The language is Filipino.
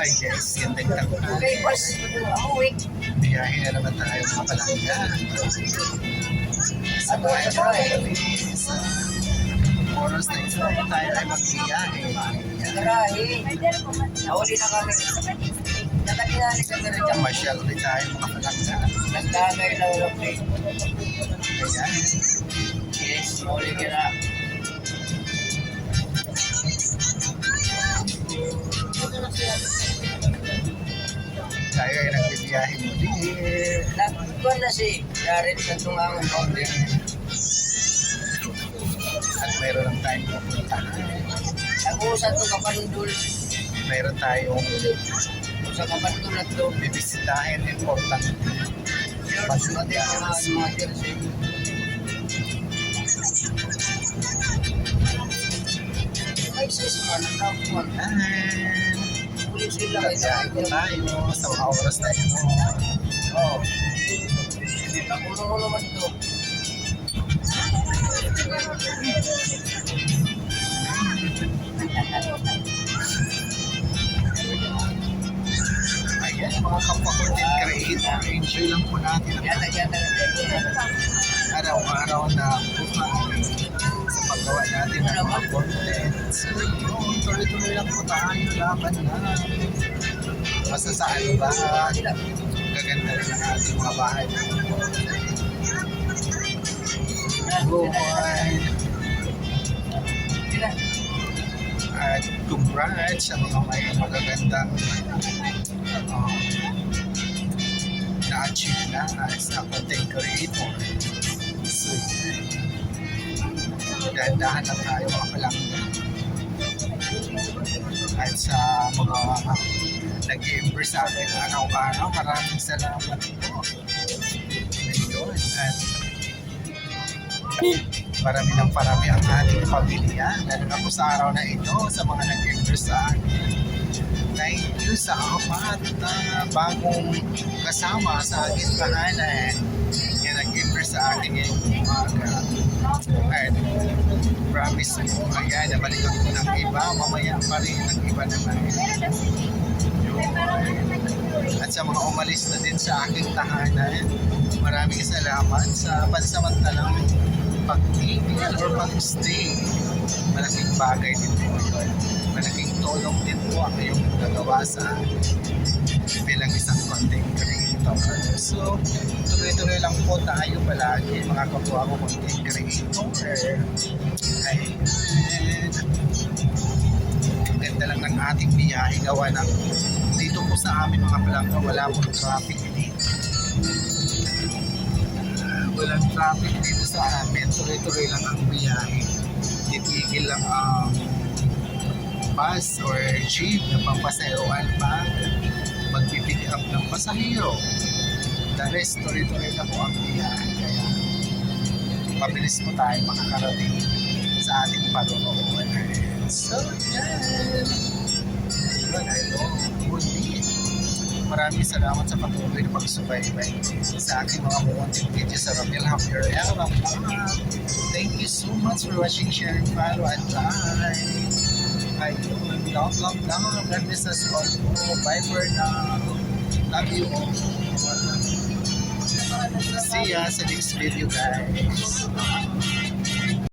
Guys, ganda yung tanghali. Okay, boss. Umuwi. Biyahe na naman tayo mga palangga. Sa bahay sa bahay? sa oras na ito tayo ay magbiyahe. Garahe. Nahuli na kami. Nakatinali kami rin dyan. Masyal ulit tayo mga palangga. Nagdagay na ulang eh. Ayan. Yes, nahuli ka na. Ay nagbibiyahe muli. Nagkuhan na si Jared sa tungangan mountain. At mayroon lang tayong pupuntahan. Nag-uusap to kapandul. Mayroon tayong Sa kapandul na to. bibisitahin important. George, mati ang mga mati na siya. Ay, sila. Kaya tayo sa mga oras na ito. Oo. Nakulong naman to. Ayan, mga kapwa content creator, enjoy lang po natin ang na, na. araw-araw na buhay sa paggawa natin ng mga content. So yun, tuloy-tuloy lang po tayo, laban na. Basta sa ano ba, gaganda rin ang ating mga bahay. Buhay. At congrats sa mga may magagandang um, na-achieve na as a content creator. So, dahan-dahan lang tayo mga palangga. At sa mga nag-i-impress sa akin araw-araw, maraming salamat po. Ayun. At parami ng parami ang ating pamilya. Lalo na po sa araw na ito, sa mga nag-impress sa akin. Thank you sa apat na bagong kasama sa aking tahanan. Yung nag-impress sa akin ngayong umaga. At promise mo, ayan, nabalikan ko ng iba, mamaya pa rin ng iba naman. At sa mga umalis na din sa aking tahanan, maraming salamat sa pansamantalang pag-ibig or pag-stay. Malaking bagay din po yun. Malaking tulong din po ang iyong nagawa sa bilang isang content creator. So, tuloy-tuloy lang po tayo palagi, mga kapwa ko content creator. Ay, ang ganda lang ng ating biyahe gawa ng dito po sa amin mga palangga wala pong traffic dito walang traffic dito sa amin tuloy-tuloy lang ang biyahe titigil lang ang bus or jeep na pampasayawan pa magpipick up ng pasahero. The rest tuloy-tuloy na po ang kaya mabilis po tayo makakarating sa ating paroonan so yan yun hello muli maraming salamat sa patuloy na pagsubaybay sa aking mga content video sa Ramil Javier. Thank you so much for watching, sharing, follow, and like. Us all po. Bye for now. Love you all. See ya sa next video, guys.